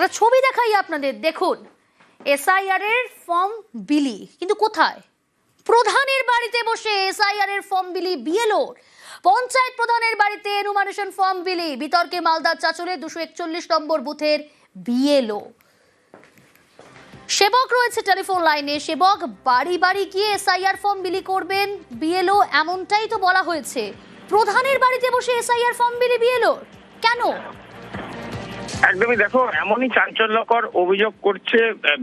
একটা ছবি দেখাই আপনাদের, দেখুন। এসআইআর এর ফর্ম বিলি, কিন্তু কোথায়? প্রধানের বাড়িতে বসে এসআইআর এর ফর্ম বিলি, বিএলওর। পঞ্চায়েত প্রধানের বাড়িতে এনুমারেশন ফর্ম বিলি, বিতর্কে মালদার চাচলে দুশো একচল্লিশ নম্বর বুথের বিএলও। সেবক রয়েছে টেলিফোন লাইনে, সেবক বাড়ি বাড়ি গিয়ে এসআইআর ফর্ম বিলি করবেন, বিএলও এমনটাই তো বলা হয়েছে। প্রধানের বাড়িতে বসে এসআইআর ফর্ম বিলি বিএলও কেন? একদমই দেখো, এমনই চাঞ্চল্যকর অভিযোগ করছে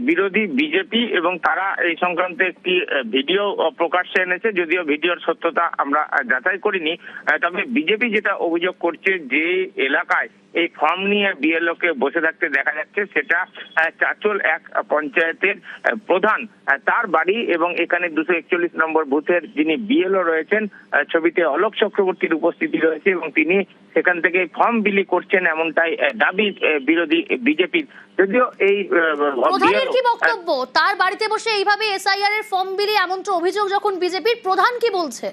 বিরোধী বিজেপি এবং তারা এই সংক্রান্ত একটি ভিডিও প্রকাশ্যে এনেছে, যদিও ভিডিওর সত্যতা আমরা যাচাই করিনি। তবে বিজেপি যেটা অভিযোগ করছে, যে এলাকায় এই ফর্ম নিয়ে বিএলও কে বসে থাকতে দেখা যাচ্ছে, সেটা চাচল এক পঞ্চায়েতের প্রধান তার বাড়ি এবং এখানে দুশো একচল্লিশ নম্বর বুথের যিনি বিএলও রয়েছেন ছবিতে অলোক চক্রবর্তীর উপস্থিতি রয়েছে এবং তিনি সেখান থেকে ফর্ম বিলি করছেন, এমনটাই দাবি বিরোধী বিজেপির যদিও এই প্রধানের কি বক্তব্য? তার বাড়িতে বসে এইভাবে এসআইআর এর ফর্ম বিলি এমন তো অভিযোগ যখন বিজেপির প্রধান কি বলছে?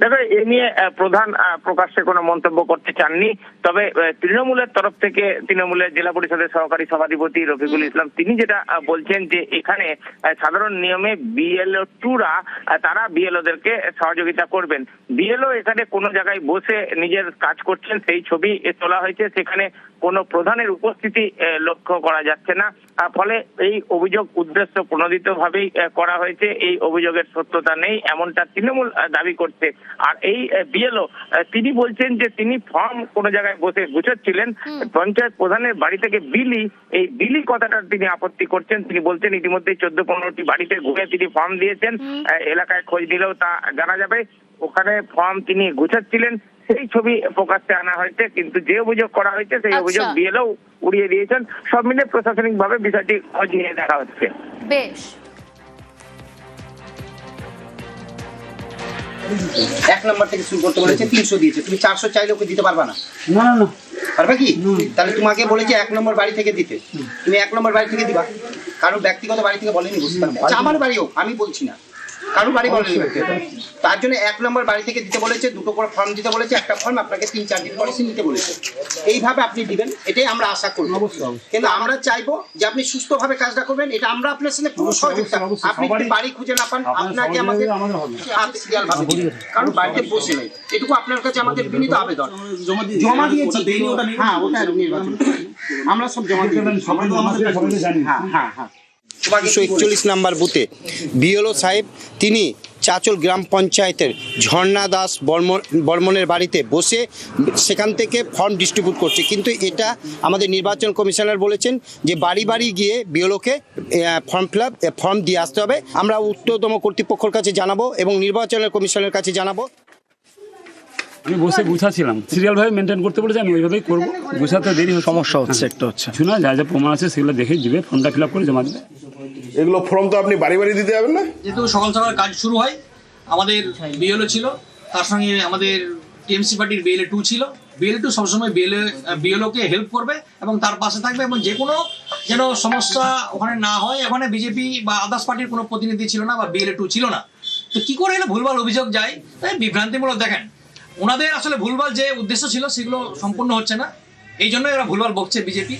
দেখো এ নিয়ে প্রধান প্রকাশ্যে কোনো মন্তব্য করতে চাননি। তবে তৃণমূলের তরফ থেকে তৃণমূলের জেলা পরিষদের সহকারী সভাধিপতি রফিকুল ইসলাম তিনি যেটা বলছেন যে এখানে সাধারণ নিয়মে বিএলও টুরা তারা বিএলওদেরকে সহযোগিতা করবেন। বিএলও এখানে কোনো জায়গায় বসে নিজের কাজ করছেন সেই ছবি তোলা হয়েছে। সেখানে কোনো প্রধানের উপস্থিতি লক্ষ্য করা যাচ্ছে না। ফলে এই অভিযোগ উদ্দেশ্য প্রণোদিত ভাবেই করা হয়েছে। এই অভিযোগের সত্যতা নেই এমনটা তৃণমূল দাবি করছে। আর এই বিএলও তিনি বলছেন যে তিনি ফর্ম কোনো জায়গায় বসে গুছোচ্ছিলেন। পঞ্চায়েত প্রধানের বাড়ি থেকে বিলি এই বিলি কথাটার তিনি আপত্তি করছেন। তিনি বলছেন ইতিমধ্যে চোদ্দ পনেরোটি বাড়িতে ঘুরে তিনি ফর্ম দিয়েছেন। এলাকায় খোঁজ দিলেও তা জানা যাবে। ওখানে ফর্ম তিনি গুছাচ্ছিলেন। সেই ছবি প্রকাশ্যে আনা হয়েছে কিন্তু যে অভিযোগ করা হয়েছে সেই আচ্ছা। অভিযোগ বিএলও উড়িয়ে দিয়েছেন। সব মিলে প্রশাসনিক ভাবে বিষয়টি খোঁজ নিয়ে দেখা হচ্ছে। বেশ। এক নম্বর থেকে শুরু করতে বলেছে তিনশো দিয়েছে। তুমি চারশো চাইলে ওকে দিতে পারবা না? না না পারবে কি? তাহলে তোমাকে বলেছে এক নম্বর বাড়ি থেকে দিতে। তুমি এক নম্বর বাড়ি থেকে দিবা। কারণ ব্যক্তিগত বাড়ি থেকে বলেনি বুঝতে পারবে আচ্ছা, আমার বাড়ি হোক আমি বলছি না। কারও বাড়ি বলেনি? তার জন্য এক নম্বর বাড়ি থেকে দিতে বলেছে দুটো করে ফর্ম দিতে বলেছে একটা ফর্ম আপনাকে তিন চার দিন পরে নিতে বলেছে। এইভাবে আপনি দিবেন এটাই আমরা আশা করব। কিন্তু আমরা চাইব যে আপনি সুস্থভাবে কাজটা করবেন এটা আমরা আপনার সঙ্গে পুরো সহযোগিতা আপনি বাড়ি খুঁজে না পান আপনাকে আমাদের। কারণ বাড়িতে বসে নেই। এটুকু আপনার কাছে আমাদের বিনীত আবেদন। জমা দিয়েছি হ্যাঁ ওটা আমরা সব জমা দিয়ে হ্যাঁ হ্যাঁ হ্যাঁ। একশো একচল্লিশ নাম্বার বুথে বিএলও সাহেব, তিনি চাচল গ্রাম পঞ্চায়েতের ঝর্ণা দাস বর্মন বর্মনের বাড়িতে বসে সেখান থেকে ফর্ম ডিস্ট্রিবিউট করছে। কিন্তু এটা আমাদের নির্বাচন কমিশনার বলেছেন যে বাড়ি বাড়ি গিয়ে বিএলওকে ফর্ম ফিল ফর্ম দিয়ে আসতে হবে। আমরা উচ্চতম কর্তৃপক্ষের কাছে জানাব এবং নির্বাচনের কমিশনের কাছে জানাব। আমি বসে গুছাছিলাম সিরিয়াল ভাবে মেনটেন করতে বলেছে আমি ওইভাবেই করব। গুছাতে দেরি সমস্যা হচ্ছে একটা হচ্ছে। কিছু না যা যা প্রমাণ আছে সেগুলো দেখেই দিবে ফর্মটা ফিল আপ করে জমা দেবে। এগুলো ফর্ম তো আপনি বাড়ি বাড়ি দিতে যাবেন না? যেহেতু সকাল সকাল কাজ শুরু হয় আমাদের বিএলও ছিল তার সঙ্গে আমাদের টিএমসি পার্টির বিএলএ টু ছিল। বিএলএ টু সবসময় বিএলএ বিএলওকে হেল্প করবে এবং তার পাশে থাকবে এবং যে কোনো যেন সমস্যা ওখানে না হয় ওখানে বিজেপি বা আদার্স পার্টির কোনো প্রতিনিধি ছিল না বা বিএলএ টু ছিল না। তো কি করে এলো? ভুলভাল অভিযোগ যায়। তাই বিভ্রান্তিমূলক দেখেন। ওনাদের আসলে ভুলভাল যে উদ্দেশ্য ছিল, সেগুলো সম্পূর্ণ হচ্ছে না। এই জন্য এরা ভুলভাল বকছে বিজেপি।